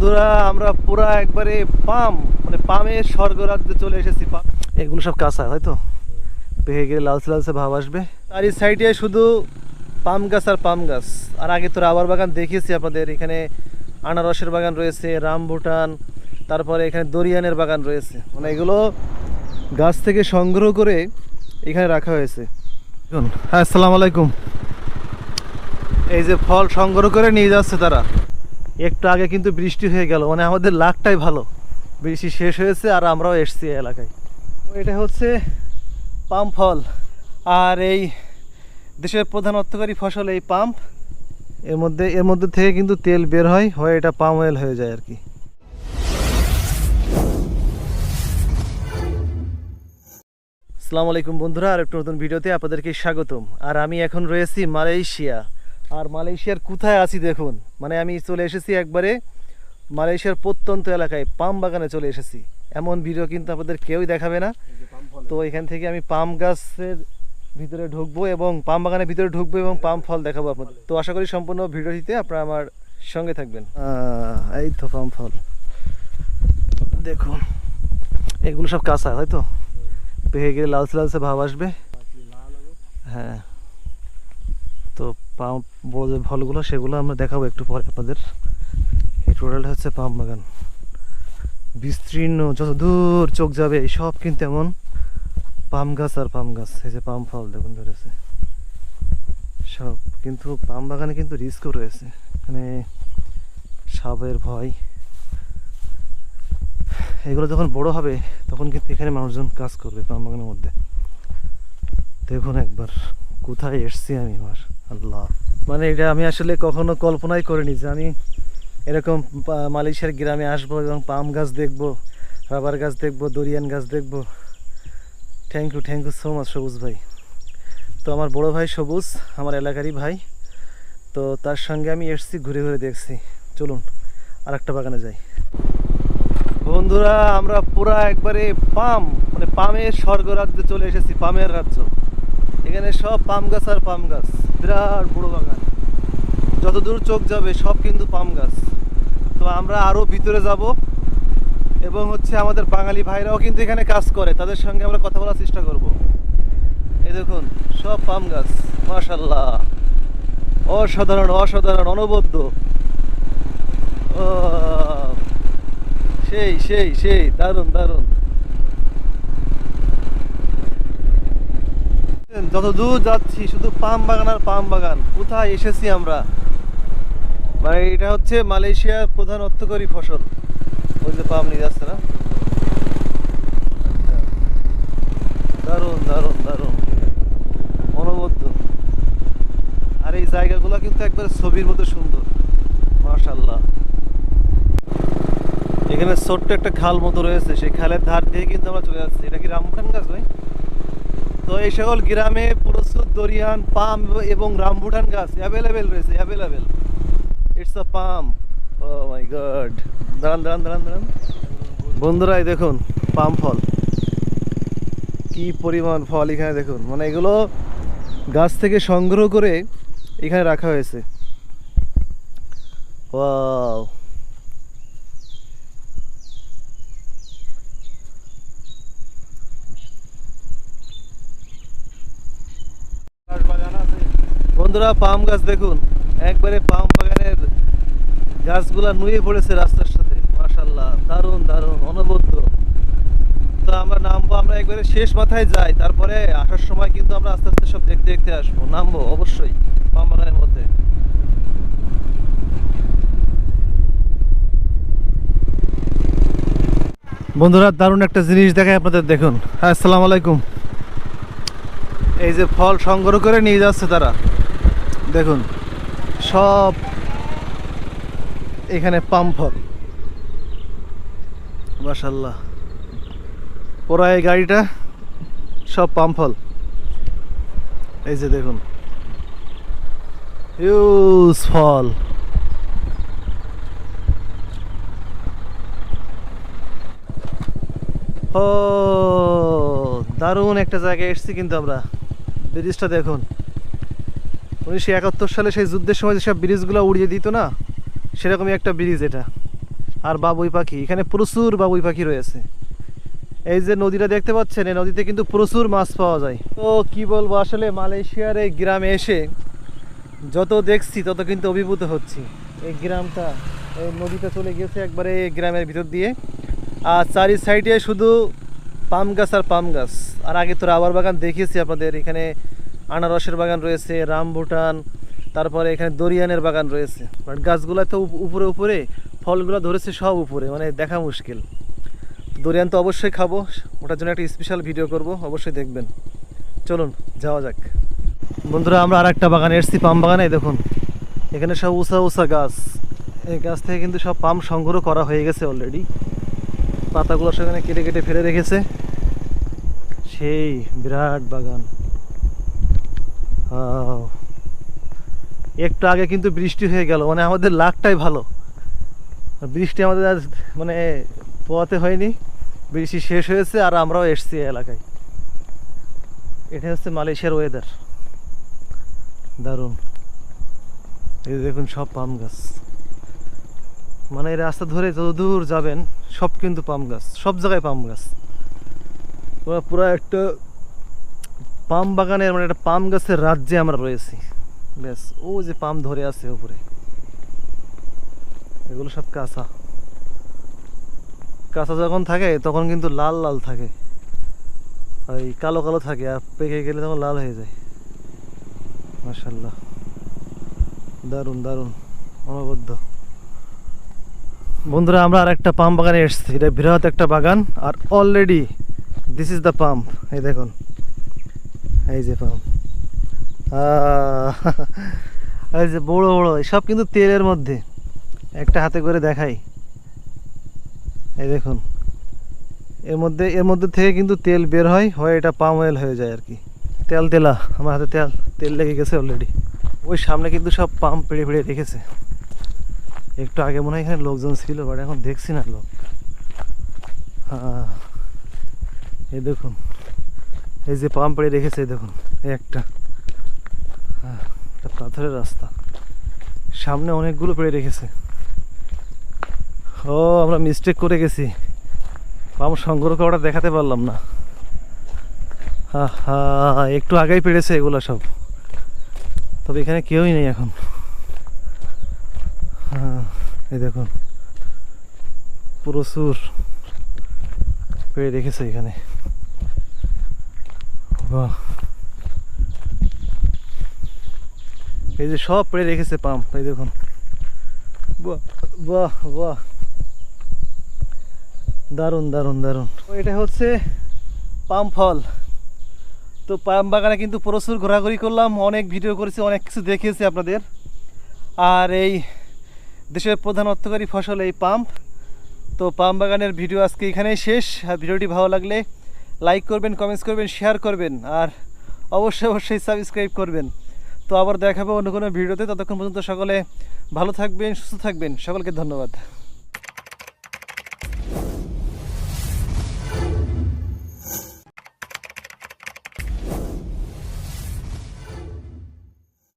বন্ধুরা আমরা পুরা একবারে পাম মানে পামের স্বর্গরাজ্যে চলে এসেছি পাম। এগুলো সব কাঁচা তাই তো? পেকে গেলে লালচে লালচে ভাব আসবে। আর এই সাইডে শুধু পাম গাছ আর পাম গাছ। আর আগে তো রাবার বাগান দেখিয়েছি আপনাদের এখানে আনারসের বাগান রয়েছে রামভুটান তারপরে এখানে দরিয়ানের বাগান রয়েছে। মানে এগুলো গাছ থেকে সংগ্রহ করে এখানে রাখা হয়েছে। হ্যাঁ আসসালামু আলাইকুম। এই যে ফল সংগ্রহ করে নিয়ে যাচ্ছে তারা। একটু আগে কিন্তু বৃষ্টি হয়ে গেল মানে আমাদের লাকটাই ভালো। বৃষ্টি শেষ হয়েছে আর আমরাও এসছি এলাকায়। এটা হচ্ছে পাম ফল, আর এই দেশের প্রধান অর্থকারী ফসল এই পাম্প। এর মধ্যে এর মধ্যে থেকে কিন্তু তেল বের হয়, হয়ে এটা পাম অয়েল হয়ে যায় আর কি। আসসালামু আলাইকুম বন্ধুরা আর একটু নতুন ভিডিওতে আপনাদেরকে স্বাগতম। আর আমি এখন রয়েছি মালয়েশিয়া। আর মালয়েশিয়ার কোথায় আছি দেখুন? মানে আমি চলে এসেছি একবারে মালয়েশিয়ার প্রত্যন্ত এলাকায় পাম বাগানে চলে এসেছি। এমন ভিডিও কিন্তু আপনাদের কেউই দেখাবে না। তো এখান থেকে আমি পাম গাছের ভিতরে ঢুকবো এবং পাম বাগানের ভিতরে ঢুকবো এবং পাম ফল দেখাবো আপনাদের। তো আশা করি সম্পূর্ণ ভিডিওটিতে আপনারা আমার সঙ্গে থাকবেন। এই তো পাম ফল। দেখুন এগুলো সব কাঁচা তাই তো? পেকে গেলে লালচে লালচে ভাব আসবে। হ্যাঁ। পাম বড় যে ফলগুলো, সেগুলো আমরা দেখাবো একটু পরে আপনাদের। এই টোটালটা হচ্ছে পাম বাগান। বিস্তীর্ণ, যত দূর চোখ যাবে সব কিন্তু এমন পাম গাছ আর পাম গাছ। এই যে পাম ফল, দেখুন ধরেছে। সব কিন্তু পাম বাগানে কিন্তু রিস্কও রয়েছে। এখানে সাপের ভয়। এগুলো যখন বড় হবে, তখন কিন্তু এখানে মানুষজন কাজ করবে পাম বাগানের মধ্যে। দেখুন একবার। কোথায় এসছি আমি আমার? আল্লাহ। মানে এটা আমি আসলে কখনো কল্পনাই করিনি যে আমি এরকম মালয়েশিয়ার গ্রামে আসব এবং পাম গাছ দেখব, রাবার গাছ দেখব, দরিয়ান গাছ দেখব। Thank you thank you so much Sabuj ভাই। তো আমার বড় ভাই সবুজ, আমার এলাকারই ভাই। তো তার সঙ্গে আমি এসছি, ঘুরে ঘুরে দেখছি। চলুন আর একটা বাগানে যাই। বন্ধুরা, আমরা পুরা একবারে পাম মানে পামের স্বর্গরাজ্যে চলে এসেছি, পামের রাজ্য। এখানে সব পাম গাছ আর পাম গাছ। বিরাট বড় বাগান। যত দূর চোখ যাবে, সব কিন্তু পাম গাছ। তো আমরা আরও ভিতরে যাব এবং হচ্ছে আমাদের বাঙালি ভাইরাও কিন্তু এখানে কাজ করে। তাদের সঙ্গে আমরা কথা বলার চেষ্টা করব। এই দেখুন, সব পাম গাছ। মাশাল্লাহ অসাধারণ অসাধারণ, অনবদ্য। সেই সেই সেই, দারুণ দারুণ। যত দূর যাচ্ছি, শুধু পাম বাগান আর পাম বাগান। কোথায় এসেছি আমরা? মানে এটা হচ্ছে মালয়েশিয়ার প্রধান অর্থকরী ফসল। ওই যে পাম নিয়ে যাচ্ছে না? আচ্ছা। দারুণ দারুণ দারুণ। অনবদ্য আর এই জায়গাগুলো কিন্তু একবারে ছবির মতো সুন্দর। মাশাল্লাহ এখানে ছোট্ট একটা খাল মতো রয়েছে, সেই খালের ধার দিয়ে কিন্তু আমরা চলে যাচ্ছি। এটা কি রামবুটান গাছ ভাই? তো এই সকল গ্রামে প্রচুর দরিয়ান, পাম এবং রামবুটান গাছ অ্যাভেলেবেল রয়েছে available it's a palm oh my god দাঁড়ান দাঁড়ান দাঁড়ান দাঁড়ান। বন্ধুরা, এই দেখুন, পাম ফল। কি পরিমাণ ফল এখানে দেখুন। মানে এগুলো গাছ থেকে সংগ্রহ করে এখানে রাখা হয়েছে। ওয়াও বন্ধুরা, পাম গাছ দেখুন। একবারে পাম বাগানের গাছগুলা নুয়ে পড়েছে রাস্তার সাথে। মাশাল্লাহ দারুণ দারুণ, অনবদ্য। তো আমরা নামবো, আমরা একবারে শেষ মাথায় যাই। তারপরে আসার সময় কিন্তু আমরা আস্তে আস্তে সব দেখতে দেখতে আসব। নামবো, অবশ্যই, পাম বাগানের মধ্যে। বন্ধুরা, দারুণ একটা জিনিস দেখায় আপনাদের, দেখুন। হ্যাঁ আসসালামু আলাইকুম। এই যে ফল সংগ্রহ করে নিয়ে যাচ্ছে তারা। দেখুন, সব এখানে পাম ফল মাশাল্লাহ পুরা এই গাড়িটা সব পাম ফল এই যে দেখুন। ইউজ ফল ও, দারুণ একটা জায়গায় এসেছি কিন্তু আমরা। ব্রিজটা দেখুন। উনিশশো একাত্তর সালে সেই যুদ্ধের সময় যেসব ব্রিজগুলো উড়িয়ে দিত না, সেরকমই একটা ব্রিজ এটা। আর বাবুই পাখি, এখানে প্রচুর বাবুই পাখি রয়েছে। এই যে নদীটা দেখতে পাচ্ছেন, এই নদীতে কিন্তু প্রচুর মাছ পাওয়া যায়। তো কি বলব, আসলে মালয়েশিয়ার এই গ্রামে এসে যত দেখছি, তত কিন্তু অভিভূত হচ্ছি। এই গ্রামটা, এই নদীটা চলে গেছে একবারে এই গ্রামের ভিতর দিয়ে। আর চারি সাইডে শুধু পাম গাছ আর পাম গাছ। আর আগে তো রাবার বাগান দেখিয়েছি আপনাদের, এখানে আনারসের বাগান রয়েছে, রামভুটান, তারপরে এখানে দরিয়ানের বাগান রয়েছে। বাট গাছগুলো তো উপরে উপরে, ফলগুলো ধরেছে সব উপরে মানে দেখা মুশকিল। দরিয়ান তো অবশ্যই খাব, ওটার জন্য একটা স্পেশাল ভিডিও করব, অবশ্যই দেখবেন। চলুন, যাওয়া যাক। বন্ধুরা, আমরা আর একটা বাগানে এসেছি, পাম বাগানে দেখুন। এখানে সব উষা উষা গাছ। এই গাছ থেকে কিন্তু সব পাম সংগ্রহ করা হয়ে গেছে অলরেডি পাতাগুলো সেখানে কেটে কেটে ফেলে রেখেছে। সেই বিরাট বাগান। একটু আগে কিন্তু বৃষ্টি হয়ে গেল মানে আমাদের লাকটাই ভালো। বৃষ্টি আমাদের আজ মানে পোয়াতে হয়নি, বৃষ্টি শেষ হয়েছে আর আমরাও এসছি এলাকায়। এটা হচ্ছে মালয়েশিয়ার ওয়েদার দারুণ। এই দেখুন সব পাম গাছ। মানে এই রাস্তা ধরে যত দূর যাবেন, সব কিন্তু পাম গাছ, সব জায়গায় পাম গাছ। পুরো পুরো একটা পাম বাগানের মানে একটা পাম গাছের রাজ্যে আমরা রয়েছি। ব্যাস, ও যে পাম ধরে আছে উপরে। এগুলো সব কাঁচা। কাঁচা যখন থাকে, তখন কিন্তু লাল লাল থাকে। ওই কালো কালো থাকে, আর পেকে গেলে তখন লাল হয়ে যায়। মাশাল্লাহ দারুণ দারুণ। অনবদ্য। বন্ধুরা, আমরা আর একটা পাম্প বাগানে এসেছি। এটা বৃহৎ একটা বাগান, আর already this is the pump এই দেখুন। এই যে পাম্প এই যে বড় বড়, সব কিন্তু তেলের মধ্যে। একটা হাতে করে দেখাই। এই দেখুন। এর মধ্যে এর মধ্যে থেকে কিন্তু তেল বের হয় হয় এটা পাম অয়েল হয়ে যায় আর কি। তেল তেলা, আমার হাতে তেল তেল লেগে গেছে অলরেডি ওই সামনে কিন্তু সব পাম্প পেড়ে পেড়ে রেখেছে। একটু আগে মনে হয় এখানে লোকজন ছিল বাট এখন দেখছি না লোক। হ্যাঁ এই দেখুন। এই যে পাম্প পেড়ে রেখেছে, দেখুন, এই একটা। পাথরের রাস্তা। সামনে অনেকগুলো পেড়ে রেখেছে। ও, আমরা মিস্টেক করে গেছি। পাম্প সংগ্রহ করাটা দেখাতে পারলাম না। হা একটু আগেই পেড়েছে এগুলো সব। তবে এখানে কেউই নেই এখন। হ্যাঁ এই দেখুন। প্রচুর পেড়ে রেখেছে এখানে। বাহ। এই যে সব পেড়ে রেখেছে পাম্প এই দেখুন। বাহ বাহ বাহ। দারুণ দারুণ দারুণ। এটা হচ্ছে পাম ফল তো পাম বাগানে কিন্তু প্রচুর ঘোরাঘুরি করলাম, অনেক ভিডিও করেছি, অনেক কিছু দেখিয়েছি আপনাদের। আর এই দেশের প্রধান অর্থকারী ফসল এই পাম্প তো পাম বাগানের ভিডিও আজকে এখানেই শেষ। আর ভিডিওটি ভালো লাগলে লাইক করবেন কমেন্টস করবেন শেয়ার করবেন, আর অবশ্যই অবশ্যই সাবস্ক্রাইব করবেন। তো আবার দেখাবো অন্য কোনো ভিডিওতে। ততক্ষণ পর্যন্ত সকলে ভালো থাকবেন, সুস্থ থাকবেন। সকলকে ধন্যবাদ।